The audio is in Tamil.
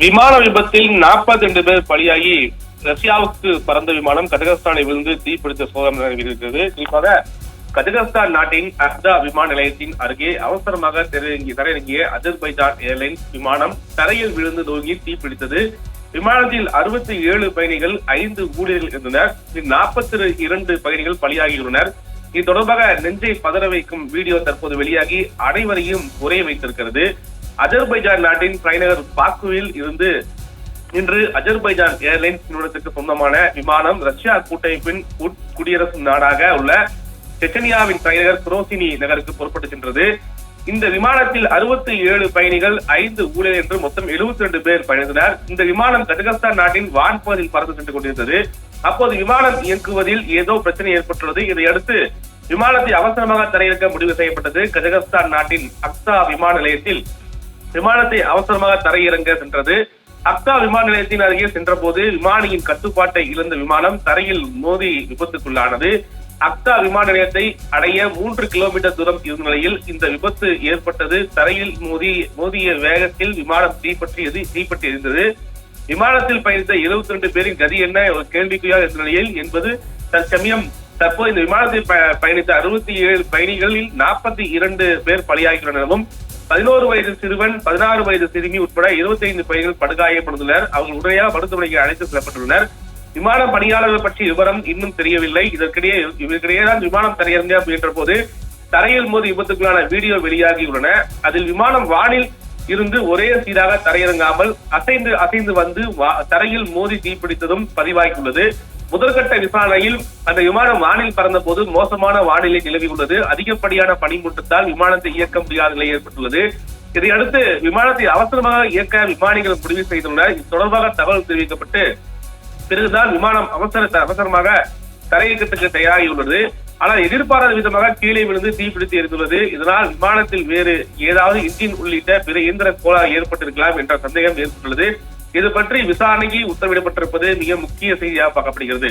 விமான விபத்தில் 42 பேர் பலியாகி ரஷ்யாவுக்கு பறந்த விமானம் கஜகஸ்தானை விழுந்து தீப்பிடித்த சோதனை நடைபெற்றிருக்கிறது குறிப்பாக கஜகஸ்தான் நாட்டின் அஹ்தா விமான நிலையத்தின் அருகே அவசரமாக திரையிறங்கி தரையிறங்கிய அஜர்பைஜான் ஏர்லைன்ஸ் விமானம் தரையில் விழுந்து நோங்கி தீப்பிடித்தது. விமானத்தில் அறுபத்தி ஏழு பயணிகள் ஐந்து ஊழியர்கள் இருந்தனர். நாற்பத்தி இரண்டு பயணிகள் பலியாகியுள்ளனர். இது தொடர்பாக நெஞ்சை பதற வைக்கும் வீடியோ தற்போது வெளியாகி அனைவரையும் உரைய வைத்திருக்கிறது. அஜர்பைஜான் நாட்டின் தலைநகர் பாக்குவில் இருந்து இன்று அஜர்பைஜான் ஏர்லைன்ஸ் நிறுவனத்துக்கு சொந்தமான விமானம் ரஷ்யா கூட்டமைப்பின் குடியரசு நாடாக உள்ள செச்சனியாவின் தலைநகர் குரோசினி நகருக்கு புறப்பட்டு சென்றது. இந்த விமானத்தில் அறுபத்தி ஏழு பயணிகள் ஐந்து ஊழியர் என்று மொத்தம் 72 ரெண்டு பேர் பயணித்தனர். இந்த விமானம் கஜகஸ்தான் நாட்டின் வான்பகுதியில் பறந்து சென்று கொண்டிருந்தது. அப்போது விமானம் இயக்குவதில் ஏதோ பிரச்சனை ஏற்பட்டுள்ளது. இதையடுத்து விமானத்தை அவசரமாக தரையிறக்க முடிவு செய்யப்பட்டது. கஜகஸ்தான் நாட்டின் அக்சா விமான நிலையத்தில் விமானத்தை அவசரமாக தரையிறங்க சென்றது. அக்ஸா விமான நிலையத்தின் அருகே சென்றபோது விமானியின் கட்டுப்பாட்டை இழந்த விமானம் தரையில் மோதி விபத்துக்குள்ளானது. அக்ஸா விமான நிலையத்தை அடைய மூன்று கிலோமீட்டர் தூரம் இருந்த நிலையில் இந்த விபத்து ஏற்பட்டது. தரையில் மோதி மோதிய வேகத்தில் விமானம் தீப்பற்றியது தீப்பற்றி எரிந்தது. விமானத்தில் பயணித்த 72 ரெண்டு பேரின் கதி என்ன ஒரு கேள்விக்குறியாக இருந்த நிலையில் என்பது தற்சமயம் தற்போது இந்த விமானத்தில் பயணித்த அறுபத்தி ஏழு பயணிகளில் நாற்பத்தி இரண்டு பேர் பலியாகியுள்ளனவும் பதினோரு வயது சிறுவன் பதினாறு வயது சிறுமி உட்பட 25 பயிர்கள் படுகாயப்படுத்துள்ளனர் அவர்கள் உடனடியாக மருத்துவமனைக்கு அழைத்து செல்லப்பட்டுள்ளனர். விமான பணியாளர்கள் பற்றிய விவரம் இன்னும் தெரியவில்லை. இதற்கிடையே இவர்களிடையே தான் விமானம் தரையிறங்க முயன்ற போது தரையில் மோதி விபத்துக்குள்ளான வீடியோ வெளியாகியுள்ளன. அதில் விமானம் வானில் இருந்து ஒரே சீராக தரையிறங்காமல் அசைந்து அசைந்து வந்து தரையில் மோதி தீப்பிடித்ததும் பதிவாகியுள்ளது. முதற்கட்ட விசாரணையில் அந்த விமானம் வானில் பறந்த போது மோசமான வானிலை நிலவி உள்ளது. அதிகப்படியான பனிமூட்டத்தால் விமானத்தை இயக்க முடியாத நிலை ஏற்பட்டுள்ளது. இதையடுத்து விமானத்தை அவசரமாக இயக்க விமானிகள் முடிவு செய்துள்ளனர். இது தொடர்பாக தகவல் தெரிவிக்கப்பட்டு பிறகுதான் விமானம் அவசர அவசரமாக தரையிறக்கத்துக்கு தயாராகியுள்ளது. ஆனால் எதிர்பாராத விதமாக கீழே விழுந்து தீப்பிடித்து எரிந்துள்ளது. இதனால் விமானத்தில் வேறு ஏதாவது இன்ஜின் உள்ளிட்ட பிற இயந்திர கோளாறு ஏற்பட்டிருக்கலாம் என்ற சந்தேகம் ஏற்பட்டுள்ளது. இது பற்றி விசாரணைக்கு உத்தரவிடப்பட்டிருப்பது மிக முக்கிய செய்தியாக பார்க்கப்படுகிறது.